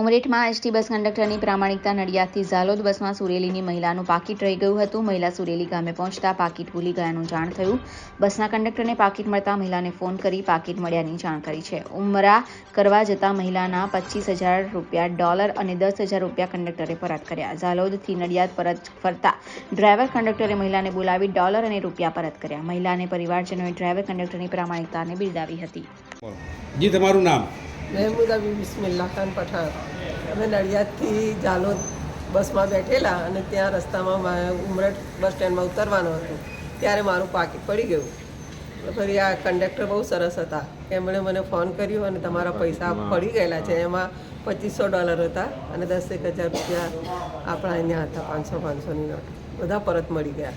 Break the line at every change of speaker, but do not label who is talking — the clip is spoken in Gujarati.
ઉમરેઠમાં એસટી બસ કંડક્ટરની પ્રામાણિકતા નડિયાદથી ઝાલોદ બસમાં સુરેલીની મહિલાનું પાકીટ રહી ગયું હતું. મહિલા સુરેલી ગામે પહોંચતા પાકીટ ભૂલી ગયાનું જાણ થયું. બસના કંડક્ટરને પાકીટ મળતા મહિલાને ફોન કરી પાકીટ મળ્યાની જાણ કરી છે. ઉમરા કરવા જતા મહિલાના પચીસ હજાર રૂપિયા ડોલર અને દસ હજાર રૂપિયા કંડક્ટરે પરત કર્યા. ઝાલોદથી નડિયાદ પરત ફરતા ડ્રાઈવર કંડક્ટરે મહિલાને બોલાવી ડોલર અને રૂપિયા પરત કર્યા. મહિલાને પરિવારજનોએ ડ્રાઈવર કંડક્ટરની પ્રામાણિકતાને બિરદાવી હતી.
જી, તમારું નામ?
મહેમૂદ અબી બિસ્મિલ્લા ખાન પઠાણ. અમે નડિયાદથી જાલોદ બસમાં બેઠેલા અને ત્યાં રસ્તામાં મારે ઉમરઠ બસ સ્ટેન્ડમાં ઉતરવાનું હતું. ત્યારે મારું પાકીટ પડી ગયું. ફરી આ કંડક્ટર બહુ સરસ હતા. એમણે મને ફોન કર્યો અને તમારા પૈસા પડી ગયેલા છે. એમાં પચીસો ડોલર હતા અને દસેક હજાર રૂપિયા આપણા અહીંયા હતા, પાંચસો પાંચસોની નોટ. બધા પરત મળી ગયા.